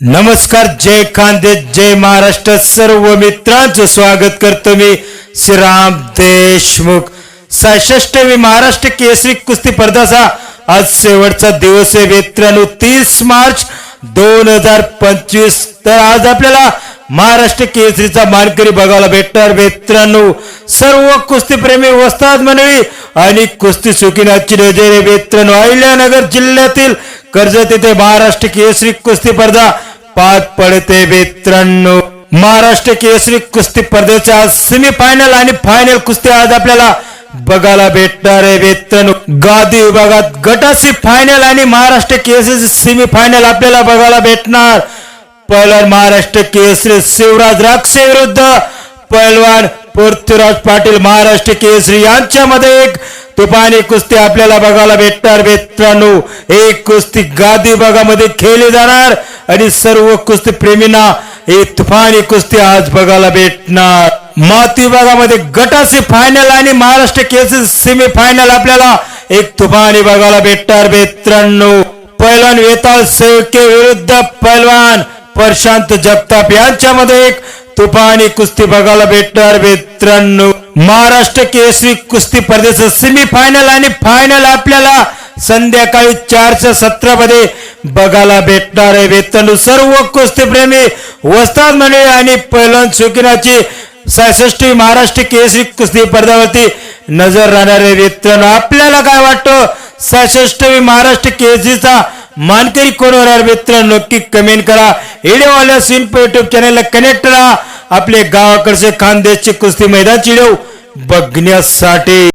नमस्कार जय खानदे जय महाराष्ट्र सर्व मित्रांचं स्वागत करतो मी श्रीराम देशमुख. सशष्टवी महाराष्ट्र केसरी कुस्ती स्पर्धाचा आज शेवटचा दिवस आहे. मित्रांनो तीस मार्च दोन हजार पंचवीस. तर आज आपल्याला महाराष्ट्र केसरीचा मानकरी बघायला भेटणार. मित्रांनो सर्व कुस्तीप्रेमी वस्ताद मंडळी आणि कुस्ती सुखीनाची नजर मित्रांनो अहिल्यानगर जिल्ह्यातील कर्जत येथे महाराष्ट्र केसरी कुस्ती स्पर्धा. पाच पडते बेत्र्याण्णव महाराष्ट्र केसरी कुस्ती स्पर्धेच्या सेमी फायनल आणि फायनल कुस्ती आज आपल्याला बघायला भेटणार आहे बेत्रण गादी विभागात गटाशी फायनल आणि महाराष्ट्र केसरी सेमी फायनल आपल्याला बघायला भेटणार. पहिलवान महाराष्ट्र केसरी शिवराज राक्षे विरुद्ध पहिलवान पृथ्वीराज पाटील महाराष्ट्र केसरी यांच्यामध्ये एक तुफानी कुस्ती आपल्याला बघायला भेटणार मित्रांनो. एक कुस्ती गादी भागामध्ये खेळली जाणार आणि सर्व कुस्ती प्रेमींना एक तुफानी कुस्ती आज बघायला भेटणार. माती विभागामध्ये गटाचे फायनल आणि महाराष्ट्र केसेस सेमी फायनल आपल्याला एक तुफानी बघायला भेटणार मित्रांनो. पैलवान वेताळ सेवके विरुद्ध पैलवान प्रशांत जगताप यांच्यामध्ये एक तुफानी कुस्ती बघायला भेटणार मित्रांनो. महाराष्ट्र केसरी कुस्ती स्पर्धेचं सेमी फायनल आणि फायनल आपल्याला संध्याकाळी चारच्या सत्रामध्ये बघायला भेटणार आहे मित्रांनो. सर्व कुस्तीप्रेमी वस्ताद मंडळी आणि पैलवान सुकिनाची सशष्टी महाराष्ट्र केसरी कुस्ती स्पर्धावरती नजर राहणार आहे मित्रांनो. आपल्याला काय वाटतं? सहासष्टवी महाराष्ट्र केसरीचा मानकरी कोण होणार नक्की कमेंट करा. व्हिडिओवाल्या सिंप युट्यूब चॅनलला कनेक्ट राहा. आपले गावाकडचे खानदेशचे कुस्ती मैदान चिडव. बघण्यासाठी.